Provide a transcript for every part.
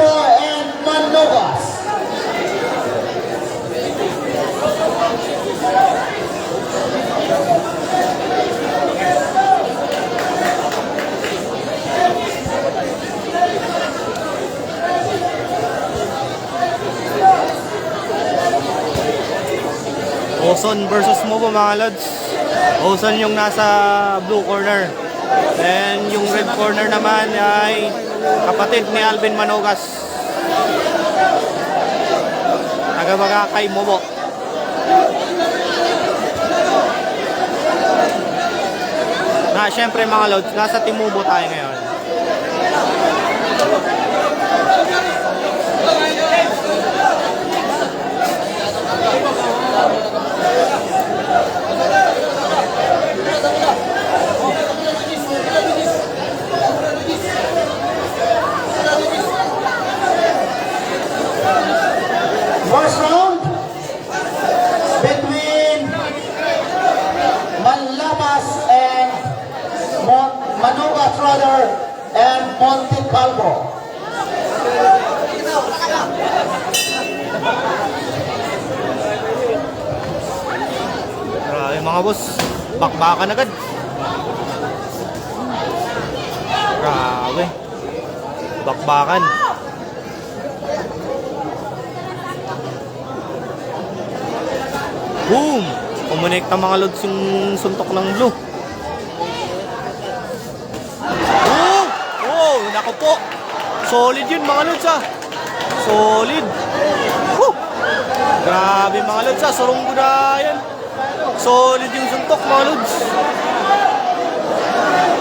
Monticalvo and Manogas. Ozone versus Mobo mga lods. Ozone yung nasa blue corner. And yung red corner naman ay kapatid ni Alvin Manogas. Taga kay Mobo. Na syempre mga lods, nasa Timubo tayo ngayon. First round between Manlamas and Mon Manogas rather and Monticalvo. Grabe mga boss, bakbakan agad. Grabe. Bakbakan. Boom! Kumonekta mga lods yung suntok ng blue. Oh! Naku po! Solid yun mga lods ah! Solid! Woo! Grabe mga lods ah! Surunggo na yan! Solid yung suntok mga lods!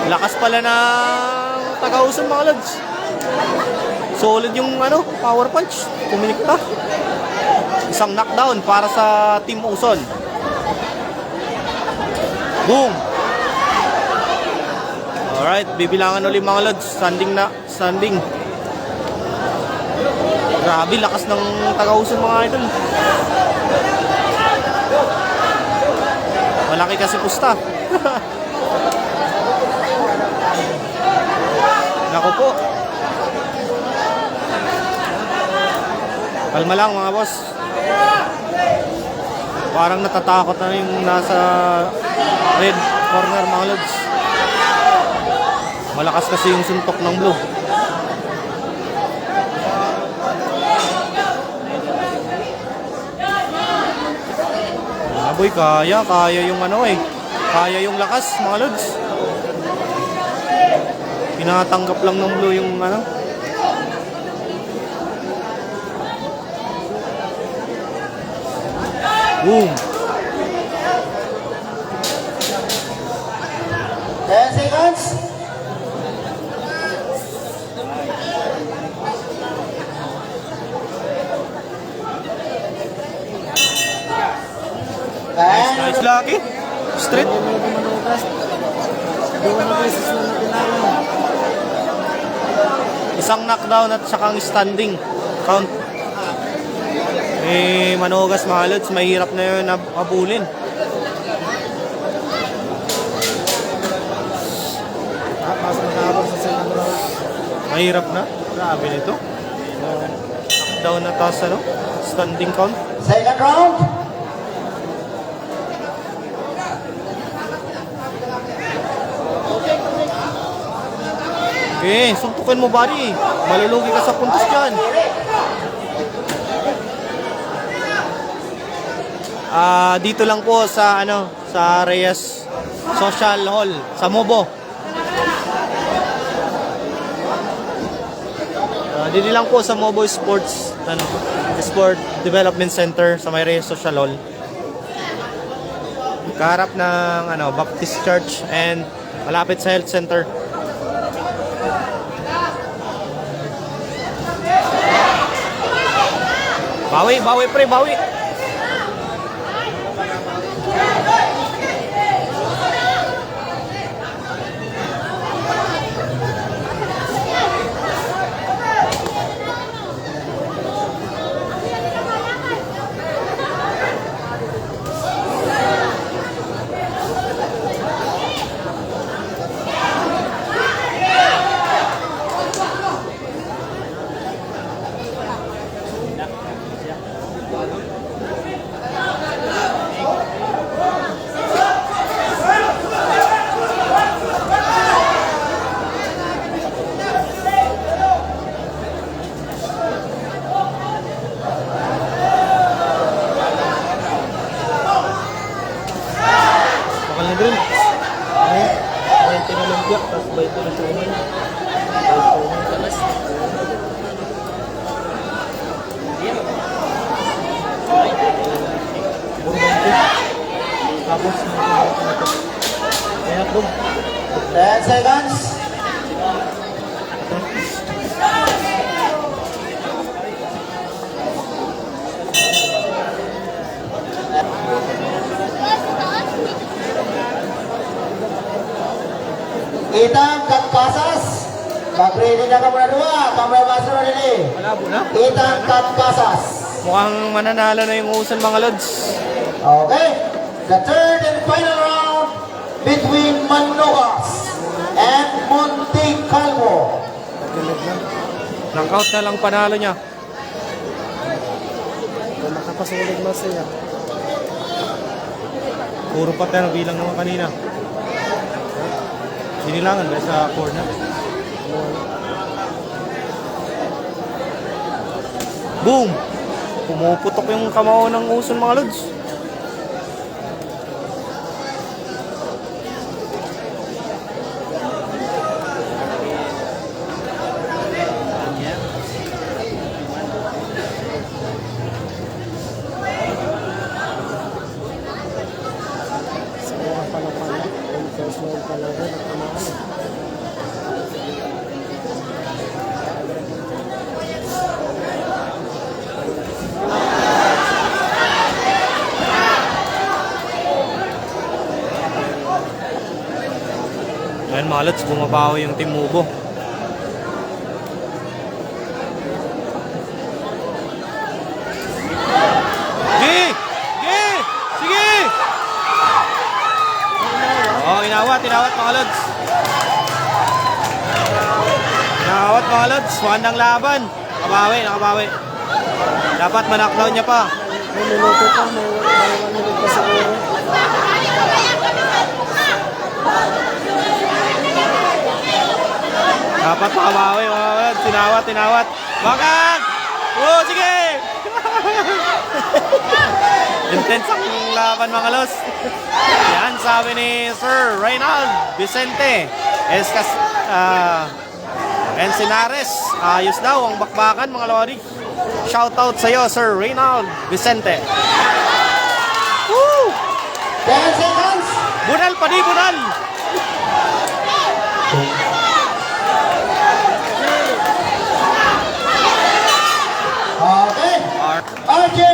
Lakas pala ng tagausan mga lods! Solid yung ano, power punch. Kuminikta. Isang knockdown para sa Team Uson. Boom! Alright, bibilangan ulit mga lods. Standing na, standing. Grabe, lakas ng tagausan mga idol. Malaki kasi pusta. Nako po. Kalma lang mga boss. Parang natatakot na yung nasa red corner mga lods. Malakas kasi yung suntok ng blue. Aboy, kaya, kaya yung ano eh. Kaya yung lakas mga lods. Pinatanggap lang ng blue yung ano. Boom! Ten seconds. And Nice lucky. Straight. Isang knockdown at saka ang standing count. Eh, Manogas mga lods, mahirap na yun na abulin. Mahirap na. Grabe nito. Knockdown na tapos ano, standing count. second round. Eh, suntukin mo buddy. Malulugi ka sa puntos dyan. Ah, dito lang po sa ano, sa Reyes Social Hall sa Mobo. Ah, dito lang po sa Mobo Sports ano, Sport Development Center sa may Reyes Social Hall. Kaharap ng ano, Baptist Church and malapit sa health center. Bawi, bawi pre, bawi. grill. Ayan. 20 na lang biyak, ano? tapos 20 na tuman. 20. Tapos, 20 na talas. Ayan, boom. 10 seconds. Ready na ka muna dua. Kamay master na nili. Malabo na. Ethan Katpasas. Mukhang mananalo na yung usan mga lods. Okay. The third and final round between Manugas and Monte Calvo. Knockout na lang panalo niya. Kung makapasulit mo siya. Puro pa tayo bilang naman kanina. Sinilangan ba sa corner? Boom! Pumuputok yung kamao ng uson mga lods. Sa mga pala pala. Yung first round pala rin. At kumaan. Lods, bumabawi yung Team Mubo. Sige! Sige! Sige! Oh, inawat, inawat mga lods. Inawat mga lods, laban. Nakabawi, nakabawi. Dapat manakdown niya pa. May minuto pa. May, may one minute pa siguro. Dapat makabawi mga lods. Tinawat, tinawat. Bakag! Oh, sige! Intense ang laban mga los. Yan sabi ni Sir Reynald Vicente Escas uh, Encinares. Ayos daw ang bakbakan mga lodi. Shout out sa iyo Sir Reynald Vicente. Woo! 10 seconds. Bunal pa di bunal. Again.